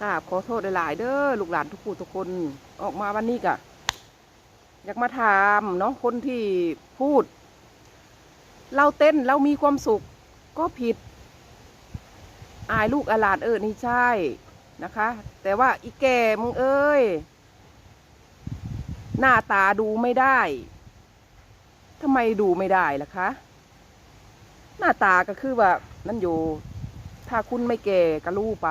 กราบขอโทษหลายๆเด้อลูกหลานทุกผู้ทุกคนออกมาวันนี้กะอยากมาถามเนาะคนที่พูด เราเต้นเรามีความสุขก็ผิด อายลูกอาหลานเออนี่ใช่นะคะ แต่ว่าอีแก่มึงเอ้ย หน้าตาดูไม่ได้ทำไมดูไม่ได้ล่ะคะ หน้าตาก็คือว่านั่นอยู่ ถ้าคุณไม่แก่ก็รู้ไป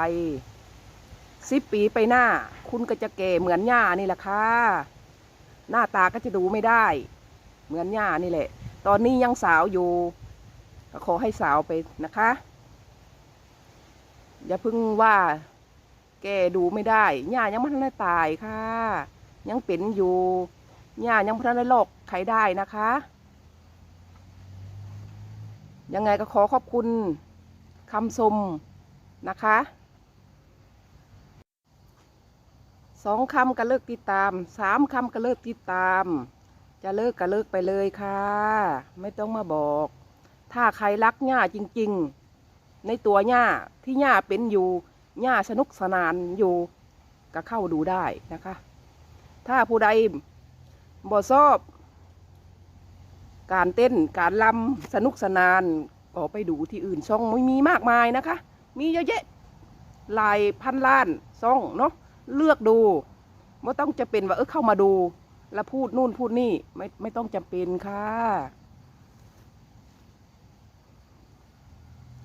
สิบปีไปหน้า คุณก็จะแก่เหมือนย่านี่แหละค่ะ หน้าตาก็จะดูไม่ได้ เหมือนย่านี่แหละ ตอนนี้ยังสาวอยู่ก็ขอให้สาวไปนะคะ อย่าเพึ่งว่า แกดูไม่ได้ย่ายังไม่ทันได้ตายค่ะ ยังเป็นอยู่ย่ายังไม่ทันได้โรคใครได้นะคะ ยังไงก็ขอขอบคุณคำชมนะคะ สองคำก็เลิกติดตามสามคำก็เลิกติดตาม จะเลิกก็เลิกไปเลยค่ะ ไม่ต้องมาบอก ถ้าใครรักย่าจริง ๆ ในตัวย่าที่ย่าเป็นอยู่ย่าสนุกสนานอยู่ก็เข้าดูได้นะคะ ถ้าผู้ใดบ่ชอบ การเต้นการลำสนุกสนานก็ไปดูที่อื่นช่องไม่มีมากมายนะคะ มีเยอะแยะหลายพันล้านช่องเนาะ เลือกดูไม่ต้องจะเป็นว่าเออเข้ามาดู แล้วพูดนู่นพูดนี่ไม่ไม่ต้องจำเป็นค่ะ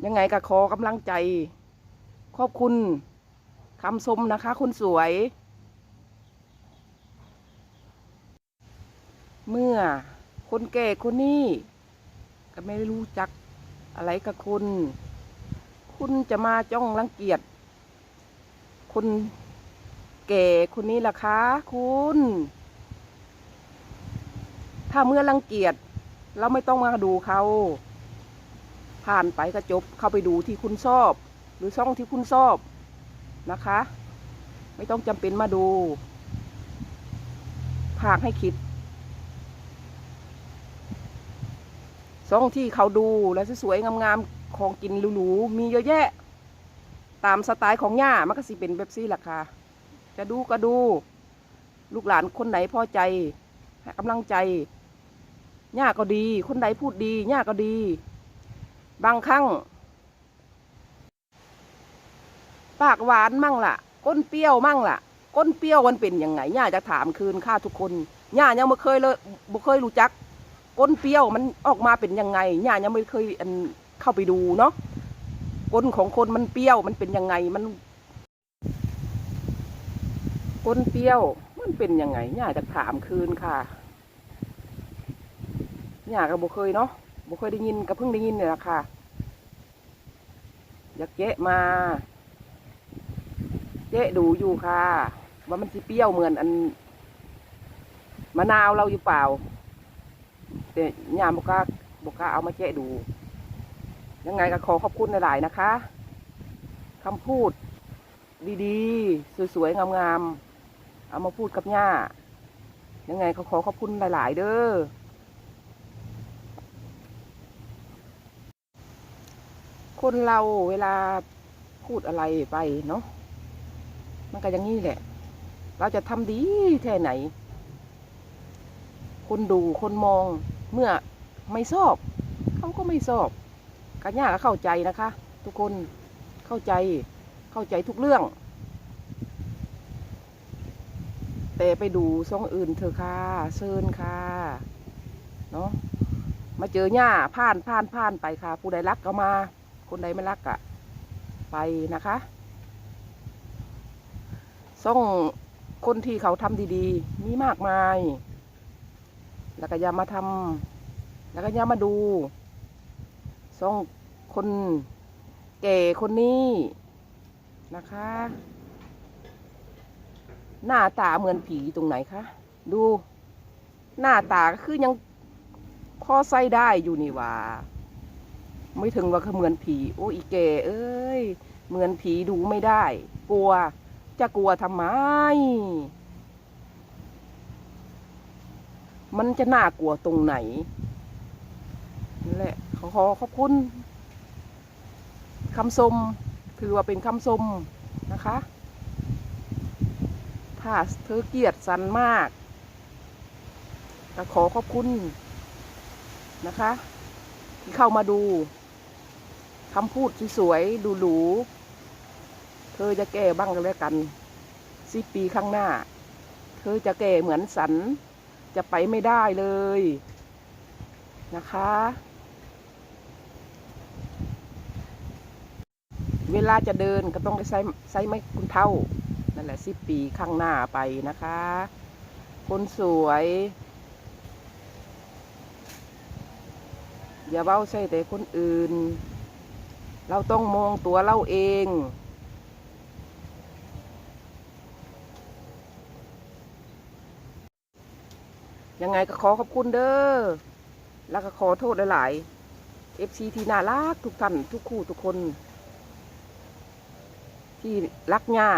ยังไงก็ขอกำลังใจ ขอบคุณคำชมนะคะคุณสวย เมื่อคนแก่คนนี้ก็ไม่รู้จักอะไรกับคุณ คุณจะมาจ้องรังเกียจคน แก่คนนี้ล่ะคะคุณ ถ้าเมื่อรังเกียจเราไม่ต้องมาดูเขา ผ่านไปก็จบเข้าไปดูที่คุณชอบ หรือช่องที่คุณชอบนะคะ ไม่ต้องจำเป็นมาดูผากให้คิดช่องที่เขาดูแล้วสวยๆงามๆของกินหรูๆมีเยอะแยะ ตามสไตล์ของย่ามันก็สิเป็นแบบซี่ล่ะค่ะ จะดูก็ดู ลูกหลานคนไหนพอใจให้กำลังใจย่าก็ดี คนไหนพูดดีย่าก็ดี บางครั้ง ปากหวานมั่งล่ะ ก้นเปรี้ยวมั่งล่ะ ก้นเปรี้ยวมันเป็นยังไงย่าจะถามคืนข้าทุกคนย่ายังไม่เคยเลยบ่เคยรู้จัก ก้นเปรี้ยวมันออกมาเป็นยังไงย่ายังไม่เคยเข้าไปดูเนาะก้นของคนมันเปรี้ยวมันเป็นยังไงมัน ก้นเปรี้ยว มันเป็นยังไงย่าจะถามคืนค่ะย่าก็บ่เคยเนาะบ่เคยได้ยินก็เพิ่งได้ยินเนี่ยค่ะ อยากเจ๊มา เจ๊ดูอยู่ค่ะว่ามันสิเปรี้ยวเหมือนอันมะนาวเราอยู่เปล่า แต่ยามบอกกล้าบอกกล้าเอามาแจ้ดู ยังไงก็ขอขอบคุณหลายๆนะคะคำพูดดีๆ สวยๆ งามๆ เอามาพูดกับย่า ยังไงก็ขอขอบคุณหลาย ๆ เด้อ คนเราเวลาพูดอะไรไปเนาะ มันก็อย่างนี้แหละ เราจะทำดีแค่ไหน คนดูคนมองเมื่อไม่ชอบ เขาก็ไม่ชอบกันย่าก็เข้าใจนะคะ ทุกคนเข้าใจเข้าใจทุกเรื่อง แต่ไปดูช่องอื่นเถอะค่ะเชิญค่ะเนาะมาเจอหญ้าผ่านผ่านผ่านไปค่ะ ผู้ใดรักก็มา คนใดไม่รักอะไปนะคะช่องคนที่เขาทำดีๆ มีมากมาย แล้วก็อย่ามาทำแล้วก็อย่ามาดูส่องคนแก่คนนี้นะคะ หน้าตาเหมือนผีตรงไหนคะ ดู หน้าตาก็คือยังพอใส่ได้อยู่นี่หว่า ไม่ถึงว่าเขาเหมือนผี โอ้อีแกเอ้ย เหมือนผีดูไม่ได้ กลัว จะกลัวทำไม มันจะน่ากลัวตรงไหนนั่นแหละขอขอขอบคุณคำชมถือว่าเป็นคำชมนะคะ ถ้าเธอเกลียดสันมากขอขอบคุณนะคะ ที่เข้ามาดูคำพูดสวยๆดูหรูเธอจะแก้บ้างกันแล้วกันสิปีข้างหน้า เธอจะแก่เหมือนสัน จะไปไม่ได้เลยนะคะ เวลาจะเดินก็ต้องได้ใช้ใช้ไม้คุณเท่า นั่นแหละสิปีข้างหน้าไปนะคะ คนสวย อย่าเว้าใช่แต่คนอื่น เราต้องมองตัวเราเองยังไงก็ขอขอบคุณเด้อ แล้วก็ขอโทษหลายๆ FC ที่น่ารักทุกท่านทุกคู่ทุกคน ที่รักย่า